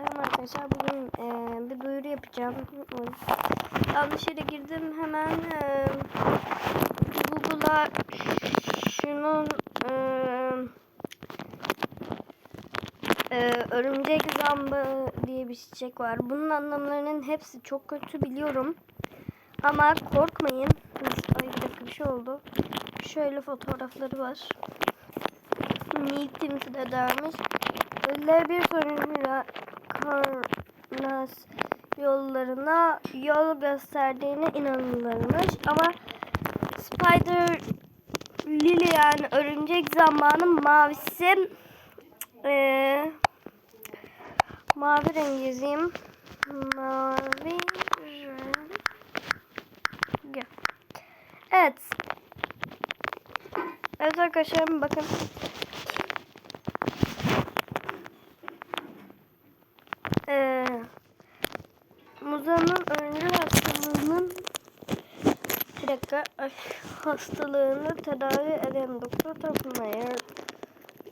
Selam arkadaşlar. Bugün e, bir duyuru yapacağım. Yanlış yere girdim. Hemen e, Google'a şunun e, e, örümcek zambı diye bir çiçek var. Bunun anlamlarının hepsi çok kötü biliyorum. Ama korkmayın. Ay bir dakika bir şey oldu. Şöyle fotoğrafları var. Meeting'si de dermiş. Ölüler bir sorunuyla Karnas yollarına yol gösterdiğine inanılırmış. Ama Spider Lily yani örümcek zamanın mavisi eee mavi rengi. Mavi rengi. Evet. Evet arkadaşlar bakın. Ee, Muza'nın öncü hastalığının bir dakika hastalığını tedavi eden doktor tarafından yar-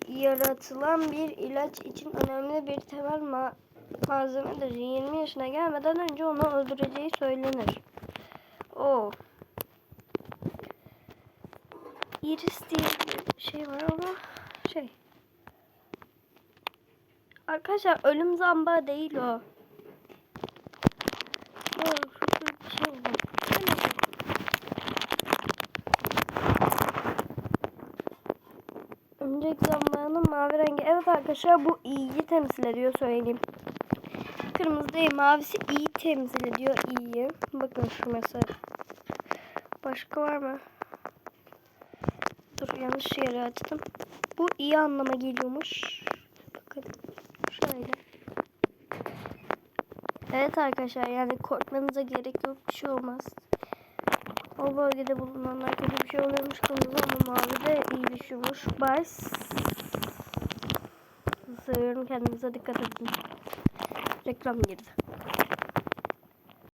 yaratılan bir ilaç için önemli bir temel ma malzemedir. 20 yaşına gelmeden önce onu öldüreceği söylenir. O. Iris diye bir şey var ama şey. Arkadaşlar ölüm zamba değil. O şurada bir şey var. Önceki zamanın mavi rengi. Evet arkadaşlar bu iyiyi temsil ediyor söyleyeyim. Kırmızı değil mavisi iyi temsil ediyor iyiyi. Bakın şu mesela. Başka var mı? Dur yanlış yere açtım. Bu iyi anlama geliyormuş. Bakın şöyle. Evet arkadaşlar yani korkmanıza gerek yok bir şey olmaz. O bölgede bulunanlar kötü bir şey oluyormuş kırmızı ama mavi de iyi düşüyormuş. Bye. Seviyorum kendinize dikkat edin. Reklam girdi.